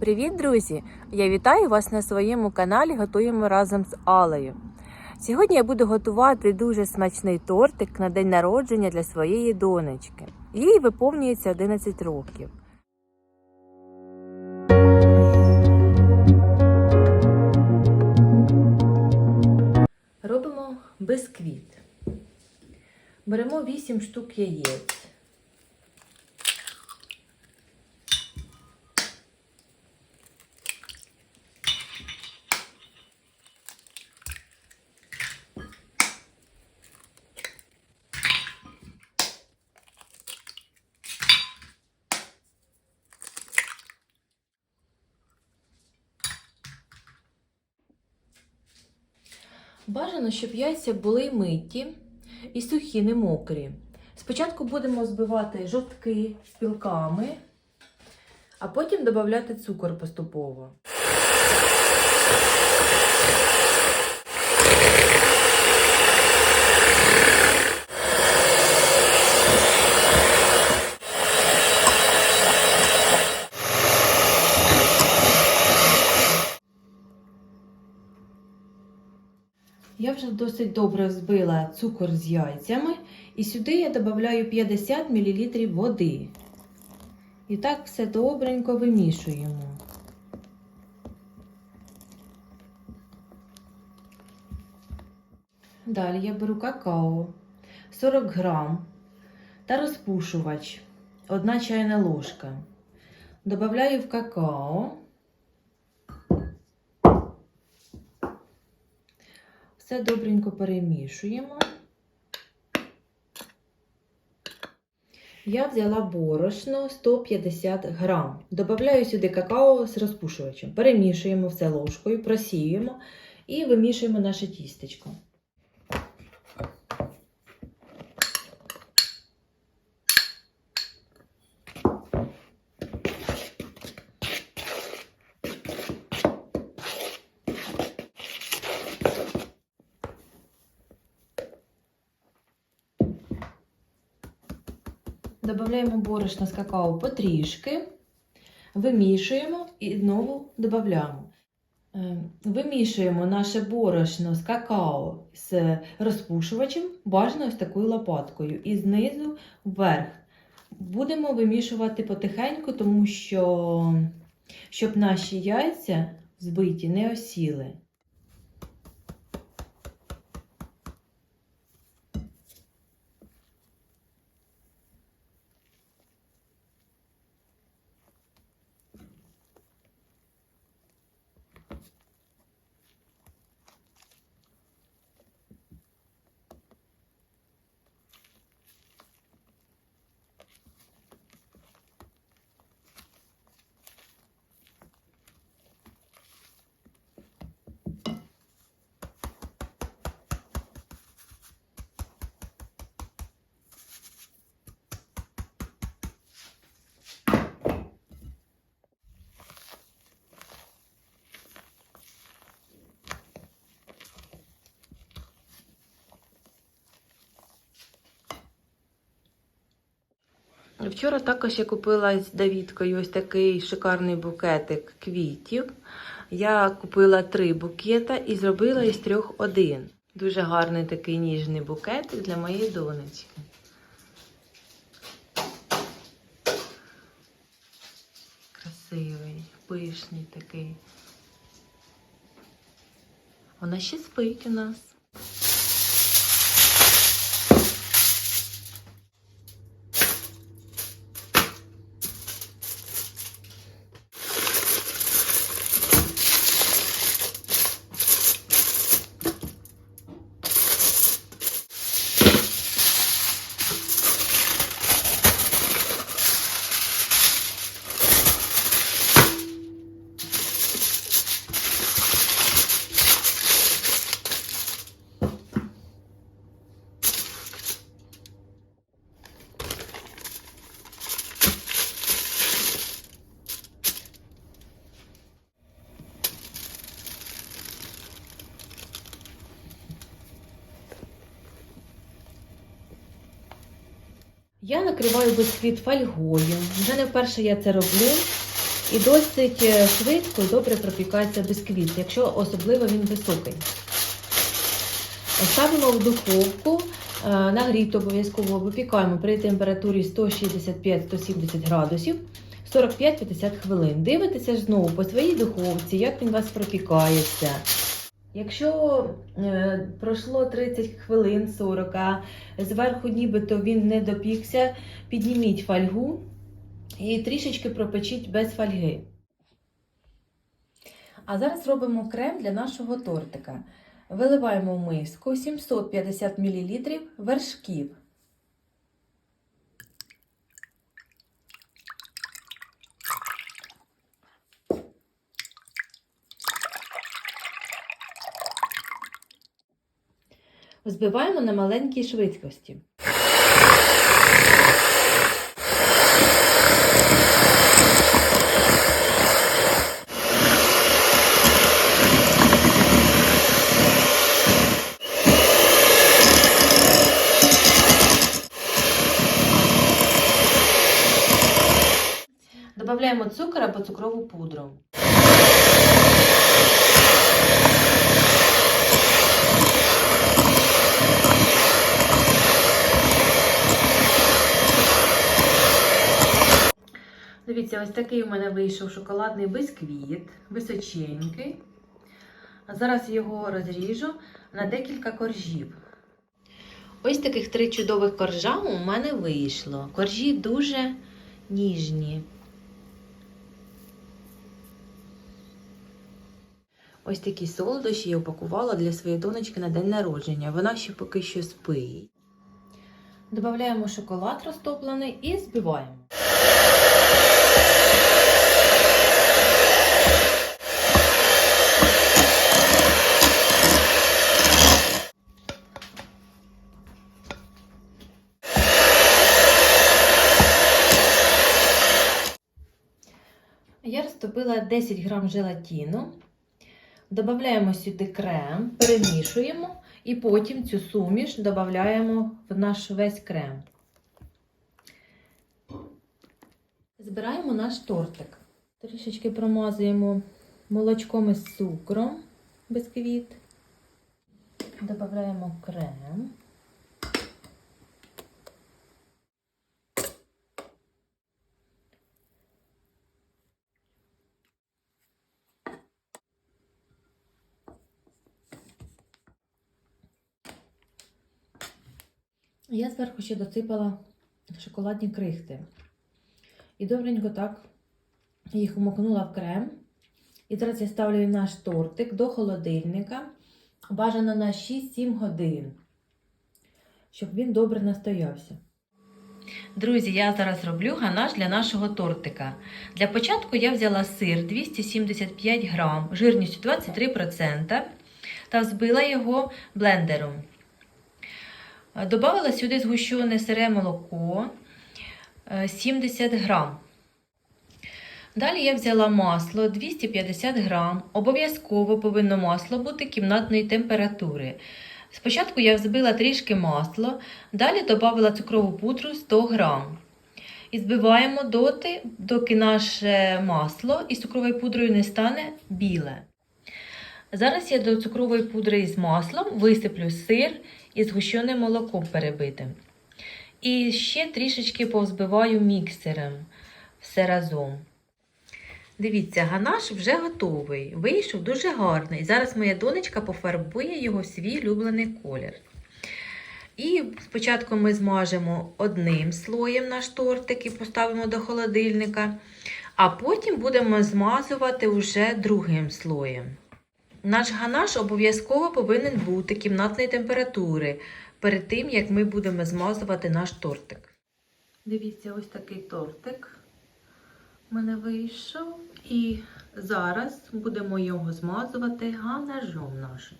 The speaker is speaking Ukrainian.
Привіт, друзі! Я вітаю вас на своєму каналі Готуємо разом з Алею. Сьогодні я буду готувати дуже смачний тортик на день народження для своєї донечки. Їй виповнюється 11 років. Робимо бисквіт. Беремо 8 штук яєць. Бажано, щоб яйця були миті і сухі, не мокрі. Спочатку будемо збивати жовтки пілками, а потім додати цукор поступово. Я вже досить добре взбила цукор з яйцями, і сюди я додаю 50 мл води. І так все добренько вимішуємо. Далі я беру какао 40 грам та розпушувач 1 чайна ложка. Добавляю в какао. Все добренько перемішуємо. Я взяла борошно 150 грам. Добавляю сюди какао з розпушувачем. Перемішуємо все ложкою, просіюємо і вимішуємо наше тістечко. Додаємо борошно з какао потрішки, вимішуємо і знову додаємо. Вимішуємо наше борошно з какао з розпушувачем, бажано ось такою лопаткою, і знизу вверх. Будемо вимішувати потихеньку, тому що щоб наші яйця збиті не осіли. Вчора також я купила з Давідкою ось такий шикарний букетик квітів. Я купила три букета і зробила із трьох один. Дуже гарний такий ніжний букетик для моєї донечки. Красивий, пишний такий. Вона ще спить у нас. Я накриваю бисквіт фольгою. Вже не вперше я це роблю. І досить е, швидко і добре пропікається бісквіт, якщо особливо він високий. Ставимо в духовку, е, нагріту обов'язково випікаємо при температурі 165-170 градусів 45-50 хвилин. Дивитеся знову по своїй духовці, як він у вас пропікається. Якщо е, пройшло 30 хвилин 40, зверху нібито він не допікся, підніміть фольгу і трішечки пропечіть без фольги. А зараз робимо крем для нашого тортика. Виливаємо в миску 750 мл вершків. Взбиваємо на маленькій швидкості. Добавляємо цукор або цукрову пудру. Дивіться, ось такий у мене вийшов шоколадний бисквіт, височенький. А зараз його розріжу на декілька коржів. Ось таких три чудових коржа у мене вийшло. Коржі дуже ніжні. Ось такі солодощі я упакувала для своєї донечки на день народження. Вона ще поки що спить. Додаємо шоколад розтоплений і збиваємо. Я 10 грам желатину. Додаємо сюди крем, перемішуємо і потім цю суміш додаємо в наш весь крем. Збираємо наш тортик. Трішечки промазуємо молочком із цукром бисквіт. Додаємо крем. Я зверху ще досипала шоколадні крихти. І добренько так їх умокнула в крем. І зараз я ставлю наш тортик до холодильника. Бажано на 6-7 годин, щоб він добре настоявся. Друзі, я зараз роблю ганаш для нашого тортика. Для початку я взяла сир 275 грам, жирністю 23% та взбила його блендером. Добавила сюди згущене сире молоко е, 70 грам. Далі я взяла масло 250 грам. Обов'язково повинно масло бути кімнатної температури. Спочатку я взбила трішки масло, далі додала цукрову пудру 100 грам. І збиваємо доти, доки наше масло із цукровою пудрою не стане біле. Зараз я до цукрової пудри із маслом висиплю сир і згущене молоко перебите. І ще трішечки повзбиваю міксером все разом. Дивіться, ганаш вже готовий. Вийшов дуже гарний. Зараз моя донечка пофарбує його в свій улюблений колір. І спочатку ми змажемо одним слоєм наш тортик і поставимо до холодильника, а потім будемо змазувати вже другим слоєм. Наш ганаш обов'язково повинен бути кімнатної температури перед тим, як ми будемо змазувати наш тортик. Дивіться, ось такий тортик у мене вийшов. І зараз будемо його змазувати ганажом нашим.